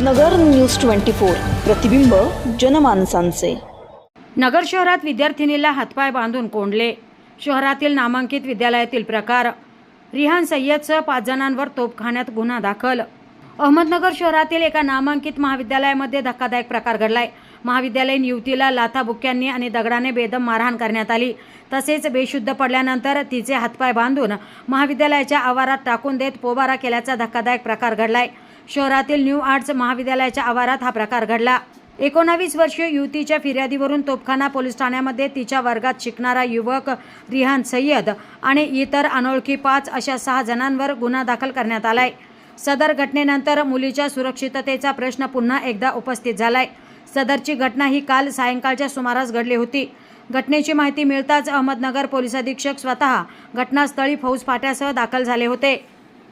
नगर news twenty four. प्रतिबिंब जनमानसांचे. नगर शहरात विद्यार्थिनीला हातपाय बांधून कोंडले. शहरातील नामांकित विद्यालयातील प्रकार. रिहान सय्यदसह पाच जणांवर तोपखान्यात गुन्हा दाखल. अहमदनगर शहरातील एका नामांकित महाविद्यालयामध्ये धक्कादायक प्रकार घडलाय. महाविद्यालयीन युवतीला लाथाबुक्क्यांनी आणि दगडाने बेदम मारहाण करण्यात आली. तसेच बेशुद्ध पडल्यानंतर तिचे हातपाय बांधून महाविद्यालयाच्या आवारात टाकून देत पोबारा केल्याचा धक्कादायक प्रकार घडलाय. शहरातील न्यू आर्ट्स महाविद्यालयाच्या आवारात हा प्रकार घडला. एकोणावीस वर्षीय युवतीच्या फिर्यादीवरून तोपखाना पोलीस ठाण्यामध्ये तिच्या वर्गात शिकणारा युवक रिहान सय्यद आणि इतर अनोळखी पाच अशा सहा जणांवर गुन्हा दाखल करण्यात आलाय. सदर घटनेनंतर मुलीच्या सुरक्षिततेचा प्रश्न पुन्हा एकदा उपस्थित झालाय. सदरची घटना ही काल सायंकाळच्या सुमारास घडली होती. घटनेची माहिती मिळताच अहमदनगर पोलीस अधीक्षक स्वतः घटनास्थळी फौज फाट्यासह दाखल झाले होते.